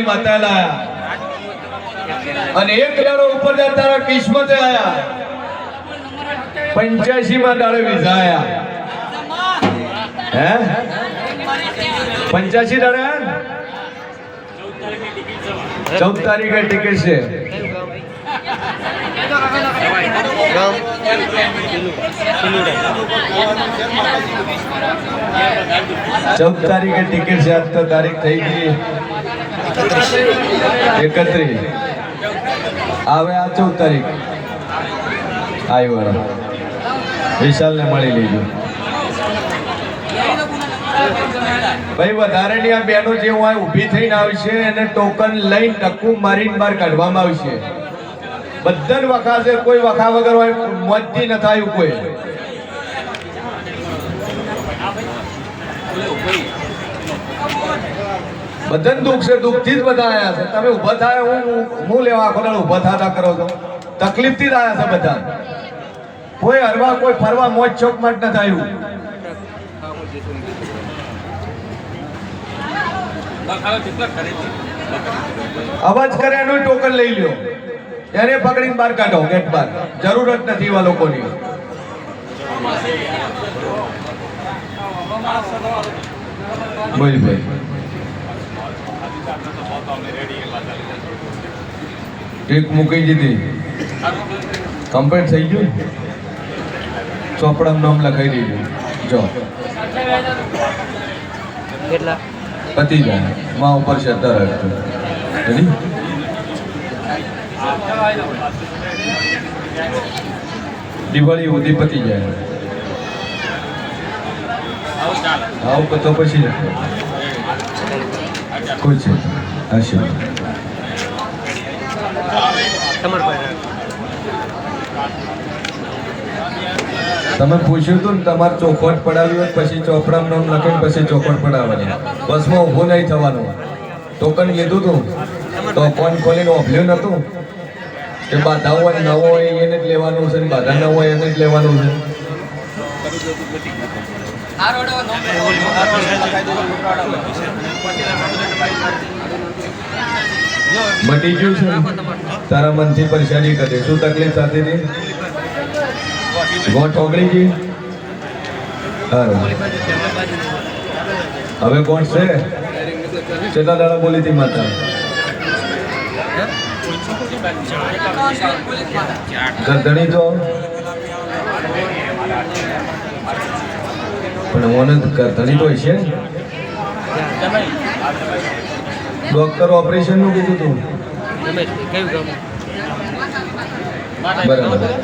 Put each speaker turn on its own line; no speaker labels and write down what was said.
માતા લાયા. અને તારા કિસ્મતે આયા. પંચ્યાસી માં દાડે વિઝા આયા. હે? પંચ્યાસી ચૌદ તારીખે ટિકિટ છે. ચૌદ તારીખે ટિકિટ છે આજ તારીખ થઈ ગઈ એકત્રીસ આવે આ ચૌદ તારીખ આવ્યો વાળો વિશાલને મળી લીધું ભાઈ વધારેની આ બહેનો જે આ ઊભી થઈને આવશે એને ટોકન લઈને ટકું મારીને બહાર કાઢવામાં આવશે બધાને વખાશે, કોઈ વખા વગર હોય, મોજથી ન થાય કોઈ. બધાને દુઃખ છે, દુઃખથી જ બધા આવ્યા છે. તમે ઊભા થાય, હું હું લેવા આખો દાડો ઊભા થતા કરો છો. તકલીફથી જ આવ્યા છે બધા. કોઈ હરવા, કોઈ ફરવા, મોજ ચોક માટે ન થયું અવાજ કરે એનું ટોકન લઈ લ્યો. એને પકડીને બહાર કાઢો ગેટ બહાર. જરૂરત નથી એવા લોકોની. ટેક મૂકી દીધી. કમ્પ્લેટ થઈ ગયું? ચોપડામાં નામ લખાઈ દીધું. જો.
કેટલા?
પતી જાય. માં ઉપર છે ready? દિવાળી સુધી પતી જાય. આવું તો પછી કોઈ છે? તમે પૂછ્યું હતું ને તમારે ચોખવટ પડાવી હોય પછી ચોપડા નામ લખીને પછી ચોખવટ પડાવવાની. બસમાં ઊભું નહીં થવાનું. ટોકન લીધું હતું તો ફોન ખોલીને ઓભલ્યું નતું કે બાધા હોય, ન હોય, એને જ લેવાનું છે બાધા ન હોય, એને જ લેવાનું છે. મટી ગયું છે. તારા મનથી પરેશાની કરે. શું તકલીફ સાથે હતી ગોઠ ઓગળી ગઈ. હવે કોણ છે? કેટલા દાડા બોલી હતી માતા ગરદણી તો પણ મને તો હશે ડોક્ટર ઓપરેશનનું કીધું તું. બરાબર.